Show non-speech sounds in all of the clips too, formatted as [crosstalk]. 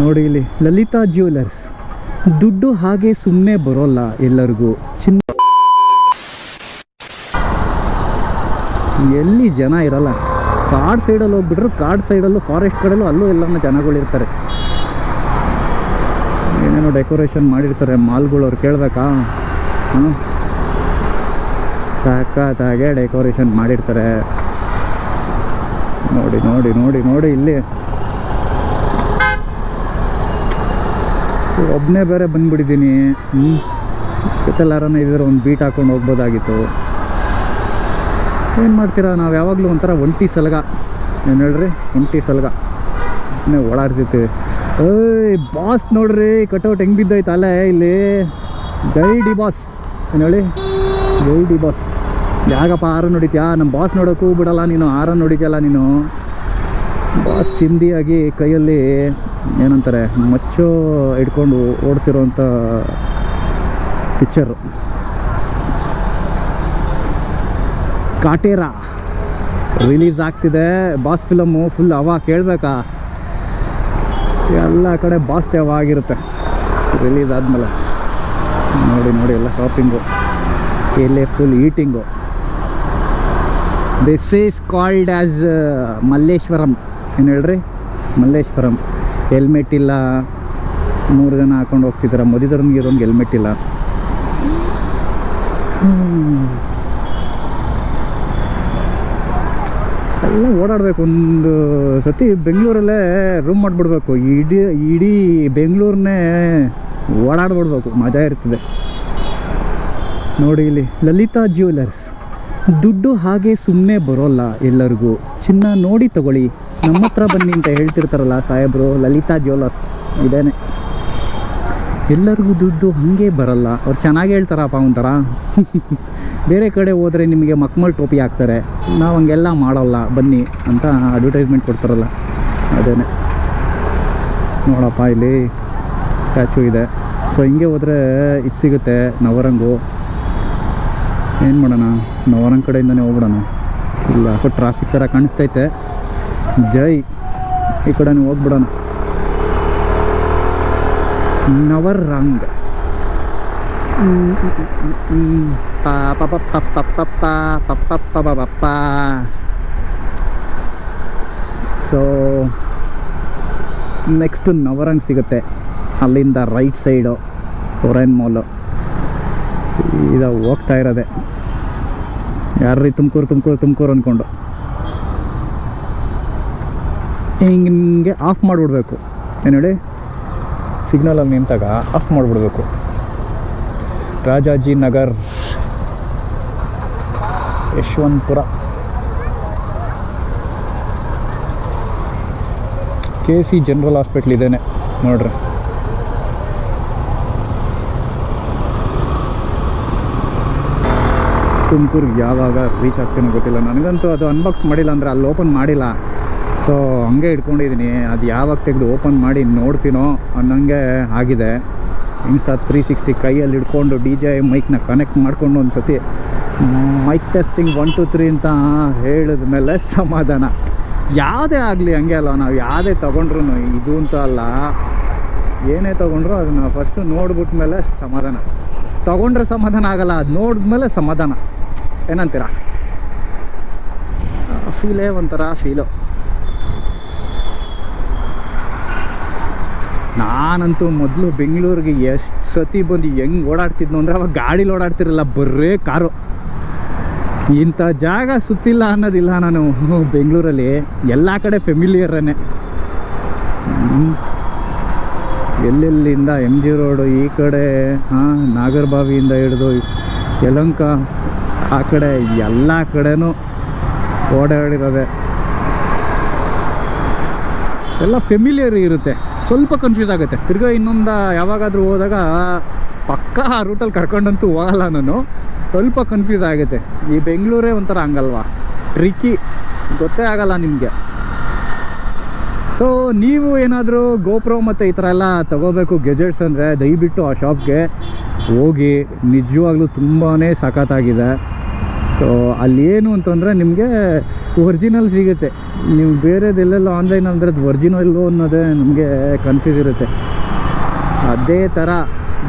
ನೋಡಿ ಇಲ್ಲಿ, ಲಲಿತಾ ಜ್ಯುವೆಲರ್ಸ್ ದುಡ್ಡು ಹಾಗೆ ಸುಮ್ಮನೆ ಬರೋಲ್ಲ ಎಲ್ಲರಿಗೂ. ಚಿನ್ನ ಎಲ್ಲಿ ಜನ ಇರಲ್ಲ. ಕಾಡ್ ಸೈಡಲ್ಲಿ ಹೋಗ್ಬಿಟ್ರು, ಕಾಡ್ ಸೈಡಲ್ಲೂ, ಫಾರೆಸ್ಟ್ ಕಡೆಯಲ್ಲೂ ಅಲ್ಲೂ ಎಲ್ಲನೂ ಜನಗಳಿರ್ತಾರೆ ಏನೇನೋ ಡೆಕೋರೇಷನ್ ಮಾಡಿರ್ತಾರೆ, ಮಾಲ್ಗಳು ಅವ್ರು ಕೇಳಬೇಕಾ? ಹ್ಞೂ ಸಖತ್ತಾಗೆ ಡೆಕೋರೇಷನ್ ಮಾಡಿರ್ತಾರೆ. ನೋಡಿ ನೋಡಿ ನೋಡಿ ನೋಡಿ ಇಲ್ಲಿ. ಒಬ್ಬನೇ ಬೇರೆ ಬಂದ್ಬಿಟ್ಟಿದ್ದೀನಿ. ಹ್ಞೂ ಇದ್ರೆ ಒಂದು ಬೀಟ್ ಹಾಕೊಂಡು ಹೋಗ್ಬೋದಾಗಿತ್ತು. ಏನು ಮಾಡ್ತೀರಾ? ನಾವು ಯಾವಾಗಲೂ ಒಂಥರ ಒಂಟಿ ಸಲಗ. ಏನು ಹೇಳ್ರಿ? ಒಂಟಿ ಸಲಗ. ಓಡಾಡ್ತಿರ್ತೀವಿ. ಏಯ್ ಬಾಸ್ ನೋಡ್ರಿ ಕಟೌಟ್ ಹೆಂಗೆ ಬಿದ್ದೈತೆ ಅಲ್ಲೇ ಇಲ್ಲಿ. ಜೈ ಡಿ ಬಾಸ್ ಏನು ಹೇಳಿ? ಜೈ ಡಿ ಬಾಸ್ ಯಾಕಪ್ಪ, ಆರನ್ ನೋಡಿತ್ಯಾ ನಮ್ಮ ಬಾಸ್ ನೋಡೋಕ್ಕೂ ಬಿಡಲ್ಲ ನೀನು. ಆರನ್ ಹೊಡಿತಲ್ಲ ನೀನು. ಬಾಸ್ ಚಿಂದಿಯಾಗಿ ಕೈಯಲ್ಲಿ ಏನಂತಾರೆ, ಮಚ್ಚು ಇಟ್ಕೊಂಡು ಓಡ್ತಿರೋಂಥ ಪಿಕ್ಚರು. ಕಾಟೇರಾ ರಿಲೀಸ್ ಆಗ್ತಿದೆ. ಬಾಸ್ ಫಿಲಮ್ಮು ಫುಲ್ ಅವ ಕೇಳಬೇಕಾ? ಎಲ್ಲ ಕಡೆ ಬಾಸ್ ಟೇವ ಆಗಿರುತ್ತೆ. ರಿಲೀಸ್ ಆದಮೇಲೆ. ನೋಡಿ ನೋಡಿ ಎಲ್ಲ ಶಾಪಿಂಗು ಇಲ್ಲಿ full eating. This is called as Malleshwaram. ಏನು ಹೇಳ್ರಿ? ಮಲ್ಲೇಶ್ವರಂ. ಹೆಲ್ಮೆಟ್ ಇಲ್ಲ. ಮೂರು ಜನ ಹಾಕೊಂಡು ಹೋಗ್ತಿದ್ದಾರೆ ಮದುವೆದವ್ರಿಗೆ ಇರೋನ್ಗೆ ಹೆಲ್ಮೆಟ್ ಇಲ್ಲ. ಎಲ್ಲ ಓಡಾಡಬೇಕು. ಒಂದು ಸತಿ ಬೆಂಗಳೂರಲ್ಲೇ ರೂಮ್ ಮಾಡಿಬಿಡ್ಬೇಕು. ಇಡೀ ಇಡೀ ಬೆಂಗಳೂರನ್ನೇ ಓಡಾಡ್ಬಿಡ್ಬೇಕು. ಮಜಾ ಇರ್ತದೆ. ನೋಡಿ ಇಲ್ಲಿ ಲಲಿತಾ ಜ್ಯುವೆಲರ್ಸ್ ದುಡ್ಡು ಹಾಗೆ ಸುಮ್ಮನೆ ಬರೋಲ್ಲ ಎಲ್ಲರಿಗೂ. ಚಿನ್ನ ನೋಡಿ ತಗೊಳ್ಳಿ. ನಮ್ಮ ಹತ್ರ ಬನ್ನಿ ಅಂತ ಹೇಳ್ತಿರ್ತಾರಲ್ಲ ಸಾಹೇಬ್ರು, ಲಲಿತಾ ಜ್ಯುವೆಲರ್ಸ್ ಇದೇನೆ. ಎಲ್ಲರಿಗೂ ದುಡ್ಡು ಹಾಗೆ ಬರಲ್ಲ. ಅವ್ರು ಚೆನ್ನಾಗಿ ಹೇಳ್ತಾರಪ್ಪ ಒಂಥರ. [laughs] ಬೇರೆ ಕಡೆ ಹೋದರೆ ನಿಮಗೆ ಮಕ್ಮಲ್ ಟೋಪಿ ಹಾಕ್ತಾರೆ. ನಾವು ಹಂಗೆಲ್ಲ ಮಾಡೋಲ್ಲ. ಬನ್ನಿ ಅಂತ ಅಡ್ವರ್ಟೈಸ್ಮೆಂಟ್ ಕೊಡ್ತಾರಲ್ಲ. ಅದೇನೆ. ನೋಡಪ್ಪ ಇಲ್ಲಿ ಸ್ಟ್ಯಾಚು ಇದೆ. ಸೊ ಹಿಂಗೆ ಹೋದರೆ ಇದು ಸಿಗುತ್ತೆ ನವರಂಗು. ಏನು ಮಾಡೋಣ ನವರಂಗ್ ಕಡೆಯಿಂದನೇ ಹೋಗ್ಬಿಡೋಣ ಇಲ್ಲ ಯಾಕೋ ಟ್ರಾಫಿಕ್ ಥರ ಕಾಣಿಸ್ತೈತೆ ಜೈ ಈ ಕಡೆನೇ ಹೋಗ್ಬಿಡೋಣ ನವರಂಗ್ ಸೊ ನೆಕ್ಸ್ಟು ನವರಂಗ್ ಸಿಗುತ್ತೆ ಅಲ್ಲಿಂದ ರೈಟ್ ಸೈಡು ಒರೆನ್ ಮಾಲು ಸೀದಾ ಹೋಗ್ತಾ ಇರೋದೆ. ಯಾರ್ರೀ ತುಮಕೂರು ತುಮಕೂರು ತುಮಕೂರು ಅಂದ್ಕೊಂಡು ಹಿಂಗೆ ಆಫ್ ಮಾಡಿಬಿಡ್ಬೇಕು. ಏನು ಹೇಳಿ? ಸಿಗ್ನಲಲ್ಲಿ ನಿಂತಾಗ off ಮಾಡಿಬಿಡ್ಬೇಕು. Rajaji Nagar, Yeshwanthpur. K C general hospital ಇದೇನೆ, ನೋಡ್ರಿ. ತುಮಕೂರಿಗೆ ಯಾವಾಗ ರೀಚ್ ಆಗ್ತೀನೋ ಗೊತ್ತಿಲ್ಲ. ನನಗಂತೂ ಅದು ಅನ್ಬಾಕ್ಸ್ ಮಾಡಿಲ್ಲ ಅಂದರೆ ಅಲ್ಲಿ ಓಪನ್ ಮಾಡಿಲ್ಲ. ಸೊ ಹಂಗೆ ಇಟ್ಕೊಂಡಿದ್ದೀನಿ ಅದು ಯಾವಾಗ ತೆಗೆದು ಓಪನ್ ಮಾಡಿ ನೋಡ್ತೀನೋ ಅನ್ನಂಗೆ ಆಗಿದೆ. ಇನ್ಸ್ಟಾ ತ್ರೀ ಸಿಕ್ಸ್ಟಿ ಕೈಯಲ್ಲಿ ಹಿಡ್ಕೊಂಡು ಡಿ ಜೆ ಮೈಕ್ನ ಕನೆಕ್ಟ್ ಮಾಡ್ಕೊಂಡು ಒಂದು ಸತಿ mic testing one two three ಅಂತ ಹೇಳಿದ ಮೇಲೆ ಸಮಾಧಾನ. ಯಾವುದೇ ಆಗಲಿ ಹಂಗೆ ಅಲ್ಲ ನಾವು ಯಾವುದೇ ತೊಗೊಂಡ್ರು ಇದು ಅಂತ ಅಲ್ಲ. ಏನೇ ತೊಗೊಂಡ್ರು ಅದನ್ನು ಫಸ್ಟು ನೋಡ್ಬಿಟ್ಮೇಲೆ ಸಮಾಧಾನ. ತೊಗೊಂಡ್ರೆ ಸಮಾಧಾನ ಆಗಲ್ಲ, ಅದು ನೋಡಿದ್ಮೇಲೆ ಸಮಾಧಾನ. ಏನಂತೀರ? ಫೀಲೇ ಒಂಥರ ಫೀಲು ನಾನಂತೂ ಮೊದಲು ಬೆಂಗಳೂರಿಗೆ ಎಷ್ಟು ಸತಿ ಬಂದು ಹೆಂಗೆ ಓಡಾಡ್ತಿದ್ನು ಅಂದರೆ ಅವಾಗ ಗಾಡೀಲಿ ಓಡಾಡ್ತಿರಲ್ಲ, ಬರೇ ಕಾರು. ಇಂಥ ಜಾಗ ಸುತ್ತಿಲ್ಲ ಅನ್ನೋದಿಲ್ಲ ನಾನು ಬೆಂಗಳೂರಲ್ಲಿ. ಎಲ್ಲ ಕಡೆ ಫೆಮಿಲಿಯರನ್ನೇ ಎಲ್ಲೆಲ್ಲಿಂದ ಎಂ ಜಿ ರೋಡು ಈ ಕಡೆ, ಹಾಂ, ನಾಗರಬಾವಿಯಿಂದ ಹಿಡಿದು ಯಲಂಕ ಆ ಕಡೆ ಎಲ್ಲ ಕಡೆನೂ ಓಡಾಡಿರೋದೆ. ಎಲ್ಲ ಫೆಮಿಲಿಯರ್ ಇರುತ್ತೆ. ಸ್ವಲ್ಪ ಕನ್ಫ್ಯೂಸ್ ಆಗುತ್ತೆ. ತಿರ್ಗಾ ಇನ್ನೊಂದು ಯಾವಾಗಾದರೂ ಹೋದಾಗ ಪಕ್ಕ ಆ ರೂಟಲ್ಲಿ ಕರ್ಕೊಂಡಂತೂ ಹೋಗಲ್ಲ ನಾನು. ಸ್ವಲ್ಪ ಕನ್ಫ್ಯೂಸ್ ಆಗುತ್ತೆ. ಈ ಬೆಂಗಳೂರೇ ಒಂಥರ ಹಂಗಲ್ವಾ? ಟ್ರಿಕ್ಕಿ ಗೊತ್ತೇ ಆಗಲ್ಲ ನಿಮಗೆ. ಸೊ ನೀವು ಏನಾದರೂ ಗೋಪ್ರೋ ಮತ್ತು ಈ ಥರ ಎಲ್ಲ ತೊಗೋಬೇಕು ಗೆಜೆಟ್ಸ್ ಅಂದರೆ ದಯವಿಟ್ಟು ಆ ಶಾಪ್ಗೆ ಹೋಗಿ ನಿಜವಾಗ್ಲೂ ತುಂಬಾ ಸಖತ್ತಾಗಿದೆ. ಸೊ ಅಲ್ಲಿ ಏನು ಅಂತಂದರೆ ನಿಮಗೆ ಒರಿಜಿನಲ್ ಸಿಗುತ್ತೆ. ನೀವು ಬೇರೆದೆಲ್ಲೆಲ್ಲ ಆನ್ಲೈನ್ ಅಂದರೆ ಅದು ಒರಿಜಿನಲ್ಲು ಅನ್ನೋದೇ ನಮಗೆ ಕನ್ಫ್ಯೂಸ್ ಇರುತ್ತೆ. ಅದೇ ಥರ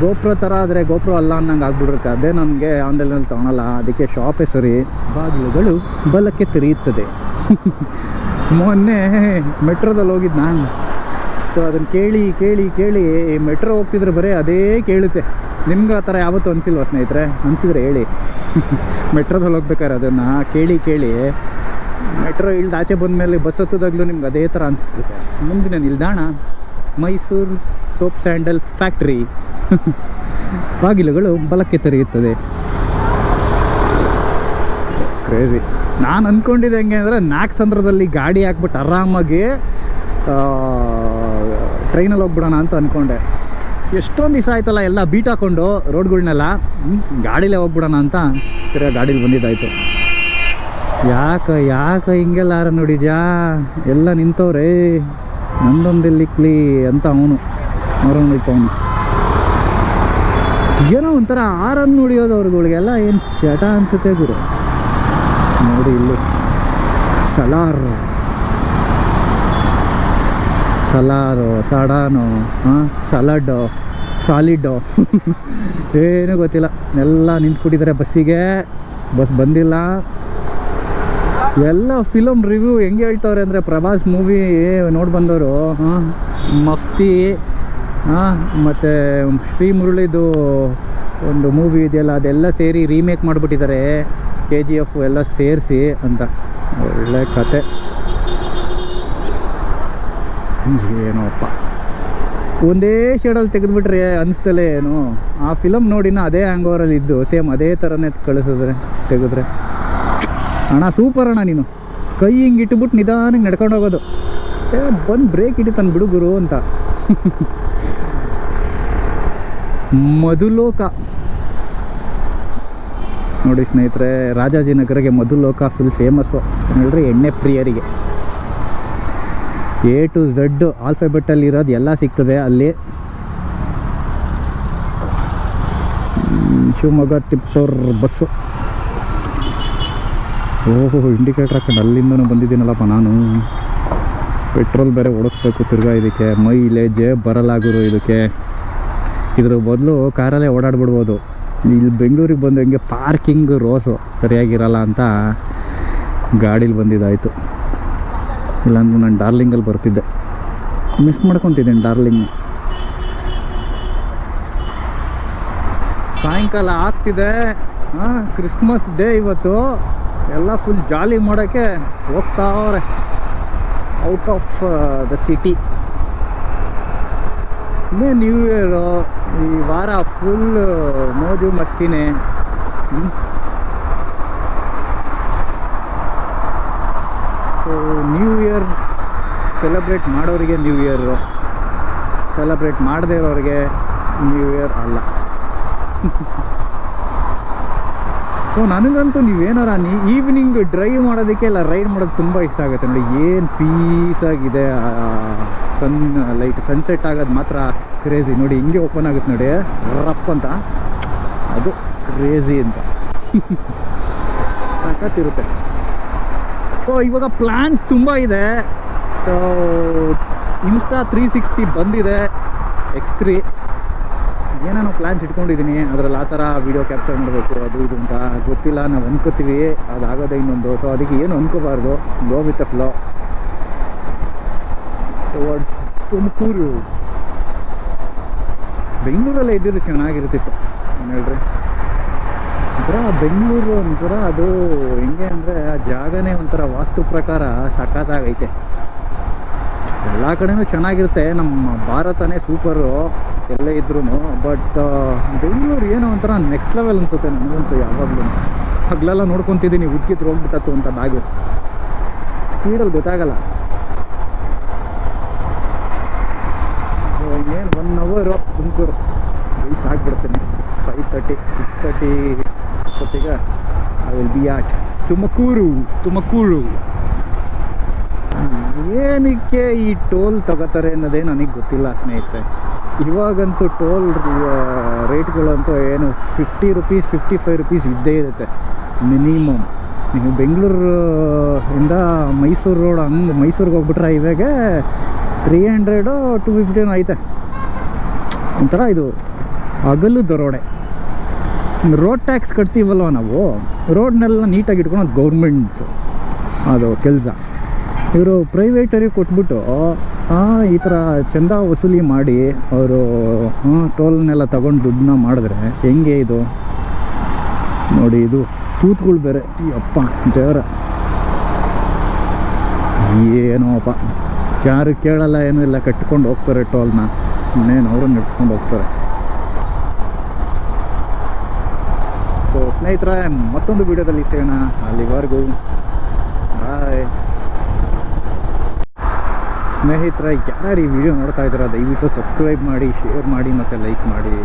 ಗೋಪ್ರೋ ಥರ ಆದರೆ ಗೋಪ್ರೋ ಅಲ್ಲ ಅನ್ನಂಗೆ ಆಗ್ಬಿಟ್ಟಿರುತ್ತೆ. ಅದೇ ನಮಗೆ ಆನ್ಲೈನಲ್ಲಿ ತೊಗೊಳಲ್ಲ. ಅದಕ್ಕೆ ಶಾಪೇ ಸರಿ ಬಾಗಿಲುಗಳು ಬಲಕ್ಕೆ ತೆರೆಯುತ್ತದೆ. ಮೊನ್ನೆ ಮೆಟ್ರೋದಲ್ಲಿ ಹೋಗಿದ್ದು ನಾನು. ಸೊ ಅದನ್ನು ಕೇಳಿ ಕೇಳಿ ಕೇಳಿ ಮೆಟ್ರೋ ಹೋಗ್ತಿದ್ರೆ ಬರೀ ಅದೇ ಕೇಳುತ್ತೆ. ನಿಮ್ಗೆ ಆ ಥರ ಯಾವತ್ತೂ ಅನಿಸಿಲ್ವಾ ಸ್ನೇಹಿತರೆ? ಅನಿಸಿದ್ರೆ ಹೇಳಿ. [laughs] ಮೆಟ್ರೋದಲ್ಲಿ ಹೋಗ್ಬೇಕಾದ್ರೆ ಅದನ್ನು ಕೇಳಿ ಕೇಳಿ. ಮೆಟ್ರೋ ಇಳ್ದು ಆಚೆ ಬಂದಮೇಲೆ ಬಸ್ ಹತ್ತದಾಗಲೂ ನಿಮ್ಗೆ ಅದೇ ಥರ ಅನಿಸ್ತಿರುತ್ತೆ ಮುಂದಿನ ನಿಲ್ದಾಣ? Mysuru soap sandal factory. [laughs] ಬಾಗಿಲುಗಳು ಬಲಕ್ಕೆ ತೆರೆಯುತ್ತದೆ. ಕ್ರೇಜಿ ನಾನು ಅಂದ್ಕೊಂಡಿದ್ದೆ ಹೆಂಗೆ ಅಂದರೆ ನಾಲ್ಕು ಸಂದ್ರದಲ್ಲಿ ಗಾಡಿ ಹಾಕ್ಬಿಟ್ಟು ಆರಾಮಾಗಿ ಟ್ರೈನಲ್ಲಿ ಹೋಗ್ಬಿಡೋಣ ಅಂತ ಅಂದ್ಕೊಂಡೆ ಎಷ್ಟೊಂದು ದಿವಸ ಆಯ್ತಲ್ಲ ಎಲ್ಲ ಬೀಟ್ ಹಾಕೊಂಡು ರೋಡ್ಗಳ್ನೆಲ್ಲ? ಗಾಡೀಲೇ ಹೋಗ್ಬಿಡೋಣ ಅಂತ ತಿರ್ಗಾ ಗಾಡೀಲಿ ಬಂದಿದ್ದಾಯ್ತು. ಯಾಕೆ ಯಾಕೆ ಹಿಂಗೆಲ್ಲ ಯಾರ ನೋಡಿದ್ಯಾ ಎಲ್ಲ ನಿಂತವ್ರೆ. ನಂದೊಂದಿಲ್ಲಿಕ್ಲಿ ಅಂತ ಅವನು. ನೋಡೋಣ ಅವನು. ಏನೋ ಒಂಥರ ಆರನ್ನು ನೋಡಿಯೋದು ಅವ್ರಗಳಿಗೆಲ್ಲ ಏನು ಚಟ ಅನಿಸುತ್ತೆ ಗುರು. ನೋಡಿ ಇಲ್ಲಿ. ಸಲಾರ್. ಸಲಾರು ಸಡಾನು ಹಾಂ ಸಲಾಡ್ಡು, ಸಾಲಿಡ್ಡು. [laughs] ಏನೂ ಗೊತ್ತಿಲ್ಲ. ಎಲ್ಲ ನಿಂತ್ಬಿಟ್ಟಿದ್ದಾರೆ ಬಸ್ಸಿಗೆ. ಬಸ್ ಬಂದಿಲ್ಲ. ಎಲ್ಲ ಫಿಲಮ್ ರಿವ್ಯೂ ಹೆಂಗೆ ಹೇಳ್ತವ್ರೆ ಅಂದರೆ ಪ್ರಭಾಸ್ ಮೂವಿ ನೋಡಿ ಬಂದವರು ಹಾಂ ಮಫ್ತಿ ಹಾಂ ಮತ್ತು ಶ್ರೀ ಮುರುಳಿದು ಒಂದು ಮೂವಿ ಇದೆಯಲ್ಲ, ಅದೆಲ್ಲ ಸೇರಿ ರೀಮೇಕ್ ಮಾಡಿಬಿಟ್ಟಿದ್ದಾರೆ. ಕೆ ಜಿ ಎಫ್ ಎಲ್ಲ ಸೇರಿಸಿ ಅಂತ. ಒಳ್ಳೆ ಕತೆ. ಏನೋಪ್ಪ ಒಂದೇ ಶೇಡಲ್ಲಿ ತೆಗೆದುಬಿಟ್ರೆ ಅನಿಸ್ತಲೇ ಏನು? ಆ ಫಿಲಮ್ ನೋಡಿನ ಅದೇ ಹ್ಯಾಂಗ್ ಓವರಲ್ಲಿ ಇದ್ದು ಸೇಮ್ ಅದೇ ಥರನೇ ಕಳಿಸಿದ್ರೆ ತೆಗೆದ್ರೆ. ಅಣ್ಣ ಸೂಪರ್ ಅಣ್ಣ ನೀನು. ಕೈ ಹಿಂಗೆ ಇಟ್ಬಿಟ್ಟು ನಿಧಾನಕ್ಕೆ ನಡ್ಕೊಂಡು ಹೋಗೋದು. ಏ, ಬಂದು ಬ್ರೇಕ್ ಇಟ್ಟು ತನ್ನ ಬಿಡು ಗುರು ಅಂತ. ಮಧುಲೋಕ. ನೋಡಿ ಸ್ನೇಹಿತರೆ ರಾಜಾಜಿನಗರಿಗೆ ಮಧುಲೋಕ ಫುಲ್ ಫೇಮಸ್ಸು ಹೇಳ್ರಿ ಎಣ್ಣೆ ಪ್ರಿಯರಿಗೆ. ಎ ಟು ಝಡ್ ಆಲ್ಫಾಬೆಟಲ್ಲಿ ಇರೋದು ಎಲ್ಲ ಸಿಗ್ತದೆ ಅಲ್ಲಿ. ಶಿವಮೊಗ್ಗ, ತಿಪ್ಟೂರ್, ಬಸ್ಸು. ಓಹೋ ಇಂಡಿಕೇಟ್ರ್ ಹಾಕೊಂಡು ಅಲ್ಲಿಂದನೂ ಬಂದಿದ್ದೀನಲ್ಲಪ್ಪ ನಾನು. ಪೆಟ್ರೋಲ್ ಬೇರೆ ಓಡಿಸ್ಬೇಕು ತಿರ್ಗಾ ಇದಕ್ಕೆ. ಮೈಲೇಜ್ ಬರಲಾಗುರು ಇದಕ್ಕೆ. ಇದ್ರ ಬದಲು ಕಾರಲ್ಲೇ ಓಡಾಡ್ಬಿಡ್ಬೋದು. ಇಲ್ಲಿ ಬೆಂಗಳೂರಿಗೆ ಬಂದು ಹಂಗೆ ಪಾರ್ಕಿಂಗ್ ರೋಸು ಸರಿಯಾಗಿರಲ್ಲ ಅಂತ ಗಾಡೀಲಿ ಬಂದಿದ್ದಾಯಿತು. ಇಲ್ಲಾಂದ್ರೆ ನಾನು ಡಾರ್ಲಿಂಗಲ್ಲಿ ಬರ್ತಿದ್ದೆ. ಮಿಸ್ ಮಾಡ್ಕೊತಿದ್ದೀನಿ ಡಾರ್ಲಿಂಗ್. ಸಾಯಂಕಾಲ ಆಗ್ತಿದೆ. ಹಾಂ ಕ್ರಿಸ್ಮಸ್ ಡೇ ಇವತ್ತು. ಎಲ್ಲ ಫುಲ್ ಜಾಲಿ ಮಾಡೋಕ್ಕೆ ಹೋಗ್ತಾವ್ರೆ. Out of the city. ಇನ್ನೇ ನ್ಯೂ ಇಯರು. ಈ ವಾರ ಫುಲ್ ಮೋಜು ಮಸ್ತಿನೇ hmm. So new year celebrate ಮಾಡೋರಿಗೆ ನ್ಯೂ ಇಯರು ಸೆಲೆಬ್ರೇಟ್ ಮಾಡದೇ ಇರೋರಿಗೆ ನ್ಯೂ ಇಯರ್ ಅಲ್ಲ. [laughs] ಸೊ ನನಗಂತೂ ನೀವೇನಾರ ನೀ ಈವ್ನಿಂಗ್ ಡ್ರೈವ್ ಮಾಡೋದಕ್ಕೆ ಇಲ್ಲ ರೈಡ್ ಮಾಡೋದು ತುಂಬ ಇಷ್ಟ ಆಗುತ್ತೆ. ನೋಡಿ, ಏನು ಪೀಸಾಗಿದೆ ಸನ್ ಲೈಟ್ ಸನ್ಸೆಟ್ ಆಗೋದು ಮಾತ್ರ ಕ್ರೇಜಿ ನೋಡಿ, ಹಿಂಗೆ ಓಪನ್ ಆಗುತ್ತೆ ನೋಡಿ, ರಪ್ ಅಂತ. ಅದು ಕ್ರೇಜಿ ಅಂತ. [laughs] ಸಖತ್ತಿರುತ್ತೆ ಸೊ ಇವಾಗ ಪ್ಲ್ಯಾನ್ಸ್ ತುಂಬ ಇದೆ. ಸೊ ಇನ್ಸ್ಟಾ ತ್ರೀ ಸಿಕ್ಸ್ಟಿ ಬಂದಿದೆ. ಎಕ್ಸ್ ತ್ರೀ ಏನೇನೋ ಪ್ಲ್ಯಾನ್ಸ್ ಇಟ್ಕೊಂಡಿದ್ದೀನಿ. ಅದರಲ್ಲಿ ಆ ಥರ ವೀಡಿಯೋ ಕ್ಯಾಪ್ಚರ್ ಮಾಡಬೇಕು, ಅದು ಇದು ಅಂತ ಗೊತ್ತಿಲ್ಲ. ನಾವು ಅನ್ಕೋತೀವಿ. ಅದಾಗೋದೇ ಇನ್ನೊಂದು. ಸೊ ಅದಕ್ಕೆ ಏನು ಅನ್ಕೋಬಾರ್ದು. Go with flow towards Tumakuru. ಬೆಂಗಳೂರಲ್ಲೇ ಇದ್ದಿದ್ದು ಚೆನ್ನಾಗಿರ್ತಿತ್ತು. ಏನು ಹೇಳ್ರಿ? ಒಂಥರ ಬೆಂಗಳೂರು ಒಂಥರ ಅದು ಹೆಂಗೆ ಅಂದರೆ ಆ ಜಾಗನೇ ಒಂಥರ ವಾಸ್ತು ಪ್ರಕಾರ ಸಖತ್ತಾಗೈತೆ. ಎಲ್ಲ ಕಡೆನೂ ಚೆನ್ನಾಗಿರುತ್ತೆ. ನಮ್ಮ ಭಾರತನೇ ಸೂಪರು ಎಲ್ಲೇ ಇದ್ರೂ ಬಟ್ ಬೆಂಗಳೂರು ಏನೋ ಒಂಥರ ನೆಕ್ಸ್ಟ್ ಲೆವೆಲ್ ಅನಿಸುತ್ತೆ ನನಗಂತೂ ಯಾವಾಗಲೂ. ಹಗಲೆಲ್ಲ ನೋಡ್ಕೊತಿದ್ದೀನಿ ಉದ್ಕಿತ್ತು ಹೋಗ್ಬಿಟ್ಟತ್ತು ಅಂತ ಬ್ಯಾಗು ಸ್ಪೀಡಲ್ಲಿ ಗೊತ್ತಾಗಲ್ಲ. ಸೊ ಒನ್ ಅವರು ತುಮಕೂರು. ರೀಚ್ ಆಗಿಬಿಡ್ತೀನಿ. ಫೈವ್ ತರ್ಟಿ ಸಿಕ್ಸ್ ತರ್ಟಿ ಹೊತ್ತಿಗೆ I will be at Tumakuru Tumakuru. ಏನಕ್ಕೆ ಈ ಟೋಲ್ ತಗೋತಾರೆ ಅನ್ನೋದೇ ನನಗೆ ಗೊತ್ತಿಲ್ಲ ಸ್ನೇಹಿತರೆ. ಇವಾಗಂತೂ ಟೋಲ್ ರೇಟ್ಗಳಂತೂ ಏನು fifty rupees fifty five rupees ಇದ್ದೇ ಇರುತ್ತೆ. ಮಿನಿಮಮ್ ನೀವು ಬೆಂಗಳೂರು ಇಂದ ಮೈಸೂರು ರೋಡ್ ಹಂಗೆ ಮೈಸೂರಿಗೆ ಹೋಗ್ಬಿಟ್ರೆ ಹೈವೇಗೆ ತ್ರೀ ಹಂಡ್ರೆಡು ಟು ಫಿಫ್ಟಿನೂ ಐತೆ ಒಂಥರ ಇದು ಹಗಲು ರೋಡೆ ರೋಡ್ ಟ್ಯಾಕ್ಸ್ ಕಟ್ತೀವಲ್ವ ನಾವು? ರೋಡ್ನೆಲ್ಲ ನೀಟಾಗಿ ಇಟ್ಕೊಳೋದು ಗೌರ್ಮೆಂಟ್ ಅದು ಕೆಲಸ. ಇವರು ಪ್ರೈವೇಟರಿಗೆ ಕೊಟ್ಬಿಟ್ಟು ಈ ಥರ ಚಂದ ವಸೂಲಿ ಮಾಡಿ ಅವರು ಟೋಲ್ನೆಲ್ಲ ತಗೊಂಡು ದುಡ್ಡನ್ನ ಮಾಡಿದ್ರೆ ಹೆಂಗೆ ಇದು? ನೋಡಿ, ಇದು ತೂತ್ಗಳು ಬೇರೆ. ಅಪ್ಪ ದೇವರ. ಏನೋ ಅಪ್ಪ ಯಾರು ಕೇಳಲ್ಲ, ಏನೂ ಇಲ್ಲ, ಕಟ್ಕೊಂಡು ಹೋಗ್ತಾರೆ ಟೋಲ್ನ ಇನ್ನೇನು ಅವರು ನಡೆಸ್ಕೊಂಡು ಹೋಗ್ತಾರೆ ಸೊ ಸ್ನೇಹಿತರೆ, ಮತ್ತೊಂದು ವಿಡಿಯೋದಲ್ಲಿ ಸಿಗೋಣ. ಅಲ್ಲಿವರೆಗೂ ಬಾಯ್ ಸ್ನೇಹಿತರೆ ಯಾರು ಈ ವಿಡಿಯೋ ನೋಡ್ತಾ ಇದ್ದಾರೆ, ದಯವಿಟ್ಟು ಸಬ್ಸ್ಕ್ರೈಬ್ ಮಾಡಿ ಶೇರ್ ಮಾಡಿ, ಮತ್ತು ಲೈಕ್ ಮಾಡಿ.